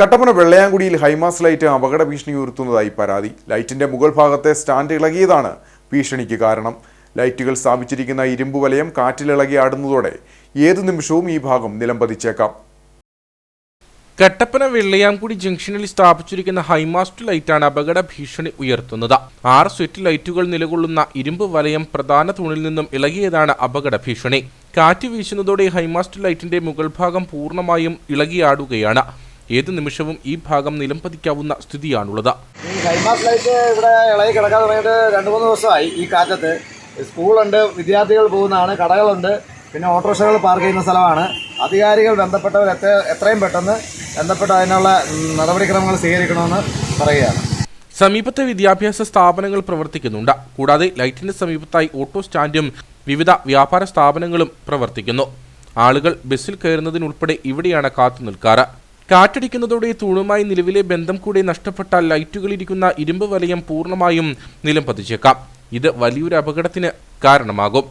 Kattappana വെള്ളയാങ്കുടിയിൽ high mast light അപകട ഭീഷണി ഉയർത്തുന്നതായി പരാതി. ലൈറ്റിന്റെ മുകൾ ഭാഗത്തെ സ്റ്റാൻഡ് ഇളകിയതാണ് ഭീഷണിക്ക് കാരണം. ലൈറ്റുകൾ സ്ഥാപിച്ചിരിക്കുന്ന ഇരുമ്പ് വലയം കാറ്റിലിളകി ആടുന്നതോടെ ഏതു നിമിഷവും ഈ ഭാഗം നിലംപതിച്ചേക്കാം കട്ടപ്പന വെള്ളയാംകുടി ജംഗ്ഷനിൽ സ്ഥാപിച്ചിരിക്കുന്ന ഹൈമാസ്റ്റ് ലൈറ്റാണ് അപകട ഭീഷണി ഉയർത്തുന്നത്. ആറ് സെറ്റ് ലൈറ്റുകൾ നിലകൊള്ളുന്ന ഇരുമ്പ് വലയം പ്രധാന തൂണിൽ നിന്നും ഇളകിയതാണ് അപകട ഭീഷണി. കാറ്റ് വീശുന്നതോടെ ഹൈമാസ്റ്റ് ലൈറ്റിന്റെ മുകൾ ഭാഗം പൂർണമായും ഇളകിയാടുകയാണ്. ഏതു നിമിഷവും ഈ ഭാഗം നിലംപതിക്കാവുന്ന സ്ഥിതിയാണുള്ളത്. ഈ ഹൈമാസ് ലൈറ്റ് ഇവിടെ ഇളകി കിടക്കാൻ തുടങ്ങിയിട്ട് രണ്ട് മൂന്ന് ദിവസമായി ഈ കാറ്റത്ത്. സ്കൂളുണ്ട് വിദ്യാർത്ഥികൾ പോകുന്നതാണ് കടകളുണ്ട് പിന്നെ ഓട്ടോറിക്ഷകൾ പാർക്ക് ചെയ്യുന്ന സ്ഥലമാണ്. അധികാരികൾ ബന്ധപ്പെട്ടവർ എത്ര എത്രയും പെട്ടെന്ന് ബന്ധപ്പെട്ട് അതിനുള്ള നടപടിക്രമങ്ങൾ സ്വീകരിക്കണമെന്ന് പറയുകയാണ്. സമീപത്തെ വിദ്യാഭ്യാസ സ്ഥാപനങ്ങൾ പ്രവർത്തിക്കുന്നുണ്ട്. കൂടാതെ ലൈറ്റിന് സമീപത്തായി ഓട്ടോ സ്റ്റാൻഡും വിവിധ വ്യാപാര സ്ഥാപനങ്ങളും പ്രവർത്തിക്കുന്നു. ആളുകൾ ബസ്സിൽ കയറുന്നതിനുൾപ്പെടെ ഇവിടെയാണ് കാത്തു നിൽക്കാറ്. കാറ്റടിക്കുന്നതോടെ തൂണുമായി നിലവിലെ ബന്ധം കൂടി നഷ്ടപ്പെട്ടാൽ ലൈറ്റുകളിരിക്കുന്ന ഇരുമ്പ് വലയം പൂർണമായും നിലം പതിച്ചേക്കാം ഇത് വലിയൊരു അപകടത്തിന് കാരണമാകും.